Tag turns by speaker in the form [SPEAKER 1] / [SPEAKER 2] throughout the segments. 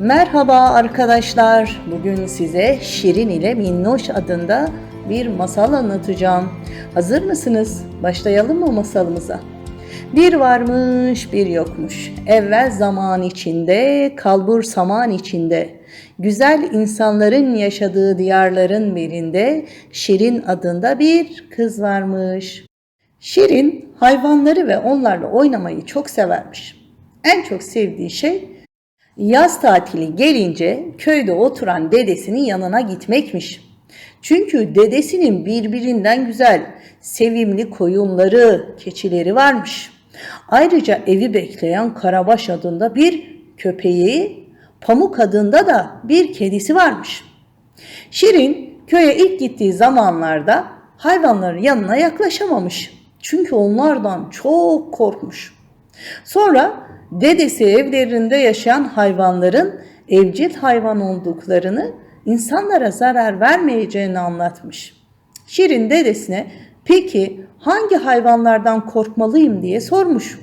[SPEAKER 1] Merhaba arkadaşlar. Bugün size Şirin ile Minnoş adında bir masal anlatacağım. Hazır mısınız? Başlayalım mı masalımıza? Bir varmış, bir yokmuş. Evvel zaman içinde, kalbur saman içinde. Güzel insanların yaşadığı diyarların birinde Şirin adında bir kız varmış. Şirin hayvanları ve onlarla oynamayı çok severmiş. En çok sevdiği şey Yaz tatili gelince köyde oturan dedesinin yanına gitmekmiş. Çünkü dedesinin birbirinden güzel, sevimli koyunları, keçileri varmış. Ayrıca evi bekleyen Karabaş adında bir köpeği, Pamuk adında da bir kedisi varmış. Şirin köye ilk gittiği zamanlarda hayvanların yanına yaklaşamamış. Çünkü onlardan çok korkmuş. Sonra dedesi evlerinde yaşayan hayvanların evcil hayvan olduklarını, insanlara zarar vermeyeceğini anlatmış. Şirin dedesine peki hangi hayvanlardan korkmalıyım diye sormuş.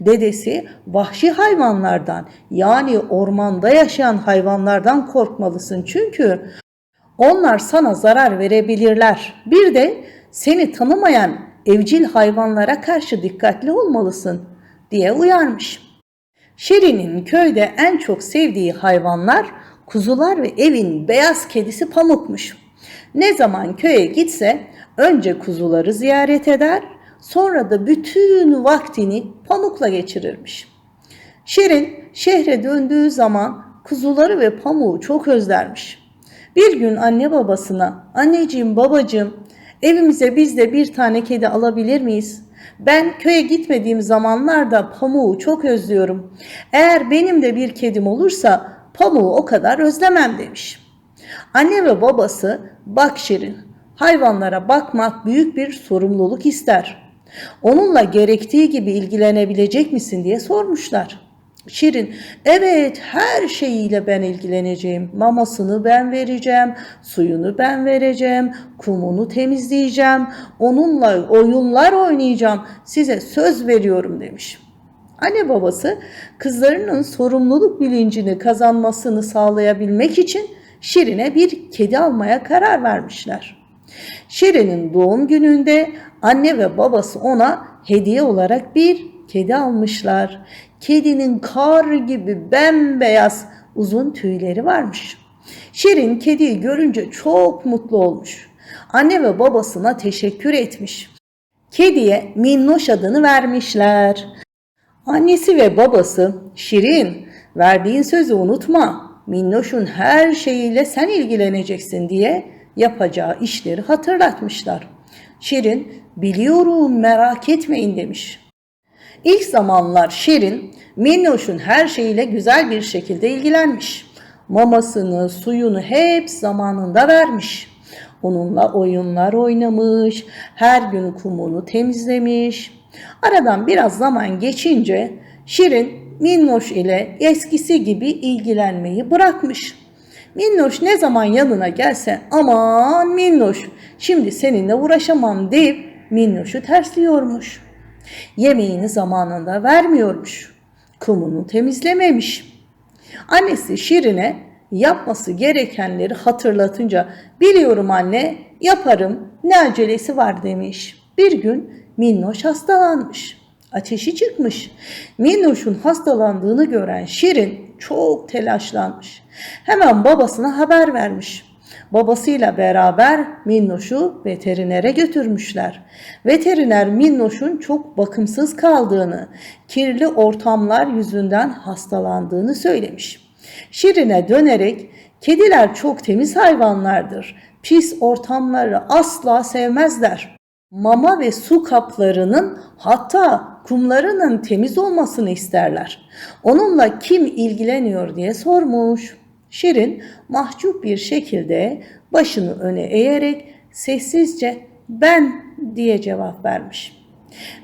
[SPEAKER 1] Dedesi vahşi hayvanlardan yani ormanda yaşayan hayvanlardan korkmalısın çünkü onlar sana zarar verebilirler. Bir de seni tanımayan evcil hayvanlara karşı dikkatli olmalısın diye uyarmış. Şirin'in köyde en çok sevdiği hayvanlar kuzular ve evin beyaz kedisi Pamuk'muş. Ne zaman köye gitse önce kuzuları ziyaret eder, sonra da bütün vaktini Pamuk'la geçirirmiş. Şirin şehre döndüğü zaman kuzuları ve pamuğu çok özlermiş. Bir gün anne babasına, anneciğim babacığım evimize biz de bir tane kedi alabilir miyiz? Ben köye gitmediğim zamanlarda pamuğu çok özlüyorum. Eğer benim de bir kedim olursa pamuğu o kadar özlemem demiş. Anne ve babası bak Şirin, hayvanlara bakmak büyük bir sorumluluk ister. Onunla gerektiği gibi ilgilenebilecek misin diye sormuşlar. Şirin, evet her şeyiyle ben ilgileneceğim. Mamasını ben vereceğim, suyunu ben vereceğim, kumunu temizleyeceğim, onunla oyunlar oynayacağım. Size söz veriyorum demiş. Anne babası kızlarının sorumluluk bilincini kazanmasını sağlayabilmek için Şirin'e bir kedi almaya karar vermişler. Şirin'in doğum gününde anne ve babası ona hediye olarak bir kedi almışlar. Kedinin kar gibi bembeyaz uzun tüyleri varmış. Şirin kediyi görünce çok mutlu olmuş. Anne ve babasına teşekkür etmiş. Kediye Minnoş adını vermişler. Annesi ve babası Şirin verdiğin sözü unutma. Minnoş'un her şeyiyle sen ilgileneceksin diye yapacağı işleri hatırlatmışlar. Şirin biliyorum merak etmeyin demiş. İlk zamanlar Şirin, Minnoş'un her şeyiyle güzel bir şekilde ilgilenmiş. Mamasını, suyunu hep zamanında vermiş. Onunla oyunlar oynamış, her gün kumunu temizlemiş. Aradan biraz zaman geçince Şirin Minnoş ile eskisi gibi ilgilenmeyi bırakmış. Minnoş ne zaman yanına gelse aman Minnoş şimdi seninle uğraşamam deyip Minnoş'u tersliyormuş. Yemeğini zamanında vermiyormuş. Kumunu temizlememiş. Annesi Şirin'e yapması gerekenleri hatırlatınca biliyorum anne yaparım ne acelesi var demiş. Bir gün Minnoş hastalanmış. Ateşi çıkmış. Minnoş'un hastalandığını gören Şirin çok telaşlanmış. Hemen babasına haber vermiş. Babasıyla beraber Minnoş'u veterinere götürmüşler. Veteriner Minnoş'un çok bakımsız kaldığını, kirli ortamlar yüzünden hastalandığını söylemiş. Şirin'e dönerek kediler çok temiz hayvanlardır. Pis ortamları asla sevmezler. Mama ve su kaplarının hatta kumlarının temiz olmasını isterler. Onunla kim ilgileniyor diye sormuş. Şirin mahcup bir şekilde başını öne eğerek sessizce ben diye cevap vermiş.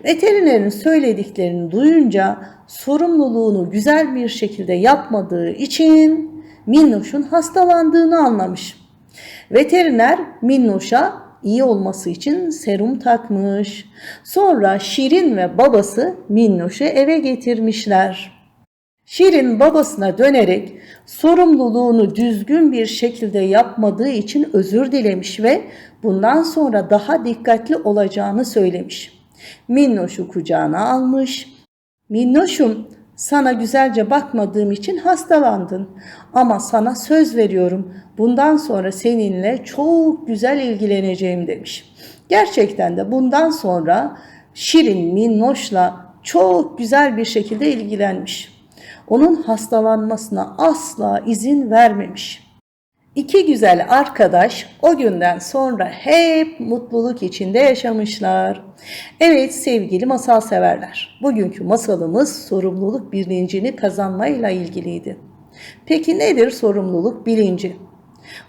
[SPEAKER 1] Veterinerin söylediklerini duyunca sorumluluğunu güzel bir şekilde yapmadığı için Minnoş'un hastalandığını anlamış. Veteriner Minnoş'a iyi olması için serum takmış. Sonra Şirin ve babası Minnoş'u eve getirmişler. Şirin babasına dönerek sorumluluğunu düzgün bir şekilde yapmadığı için özür dilemiş ve bundan sonra daha dikkatli olacağını söylemiş. Minnoş'u kucağına almış. Minnoş'um sana güzelce bakmadığım için hastalandın ama sana söz veriyorum bundan sonra seninle çok güzel ilgileneceğim demiş. Gerçekten de bundan sonra Şirin Minnoş'la çok güzel bir şekilde ilgilenmiş. Onun hastalanmasına asla izin vermemiş. İki güzel arkadaş o günden sonra hep mutluluk içinde yaşamışlar. Evet sevgili masal severler. Bugünkü masalımız sorumluluk bilincini kazanmayla ilgiliydi. Peki nedir sorumluluk bilinci?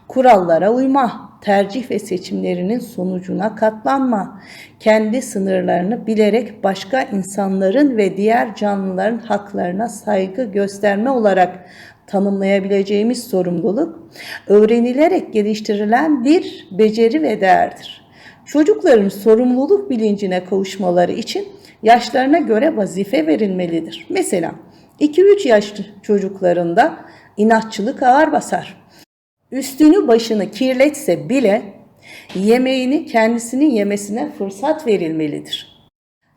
[SPEAKER 1] Kurallara uyma, tercih ve seçimlerinin sonucuna katlanma, kendi sınırlarını bilerek başka insanların ve diğer canlıların haklarına saygı gösterme olarak tanımlayabileceğimiz sorumluluk, öğrenilerek geliştirilen bir beceri ve değerdir. Çocukların sorumluluk bilincine kavuşmaları için yaşlarına göre vazife verilmelidir. Mesela 2-3 yaş çocuklarında inatçılık ağır basar. Üstünü başını kirletse bile yemeğini kendisinin yemesine fırsat verilmelidir.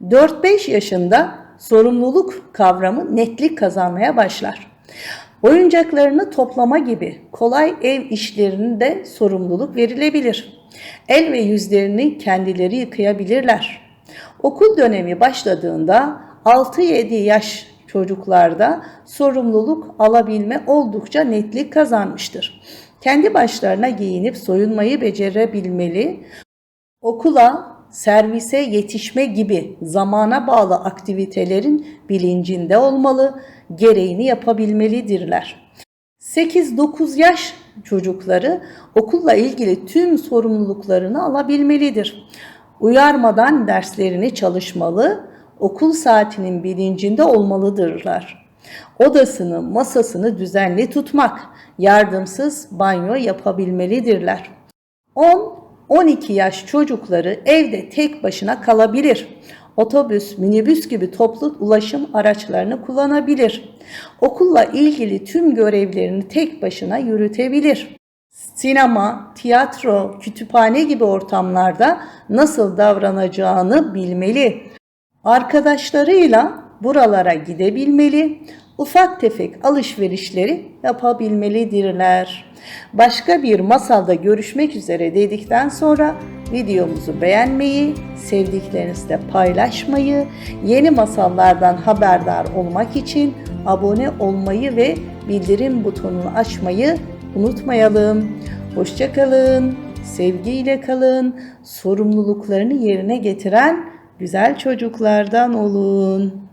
[SPEAKER 1] 4-5 yaşında sorumluluk kavramı netlik kazanmaya başlar. Oyuncaklarını toplama gibi kolay ev işlerinde sorumluluk verilebilir. El ve yüzlerini kendileri yıkayabilirler. Okul dönemi başladığında 6-7 yaş çocuklarda sorumluluk alabilme oldukça netlik kazanmıştır. Kendi başlarına giyinip soyunmayı becerebilmeli, okula, servise yetişme gibi zamana bağlı aktivitelerin bilincinde olmalı, gereğini yapabilmelidirler. 8-9 yaş çocukları okulla ilgili tüm sorumluluklarını alabilmelidir. Uyarmadan derslerini çalışmalı, okul saatinin bilincinde olmalıdırlar. Odasını, masasını düzenli tutmak, yardımsız banyo yapabilmelidirler. 10-12 yaş çocukları evde tek başına kalabilir. Otobüs, minibüs gibi toplu ulaşım araçlarını kullanabilir. Okulla ilgili tüm görevlerini tek başına yürütebilir. Sinema, tiyatro, kütüphane gibi ortamlarda nasıl davranacağını bilmeli. Arkadaşlarıyla buralara gidebilmeli, ufak tefek alışverişleri yapabilmelidirler. Başka bir masalda görüşmek üzere dedikten sonra videomuzu beğenmeyi, sevdiklerinizle paylaşmayı, yeni masallardan haberdar olmak için abone olmayı ve bildirim butonunu açmayı unutmayalım. Hoşçakalın, sevgiyle kalın, sorumluluklarını yerine getiren güzel çocuklardan olun.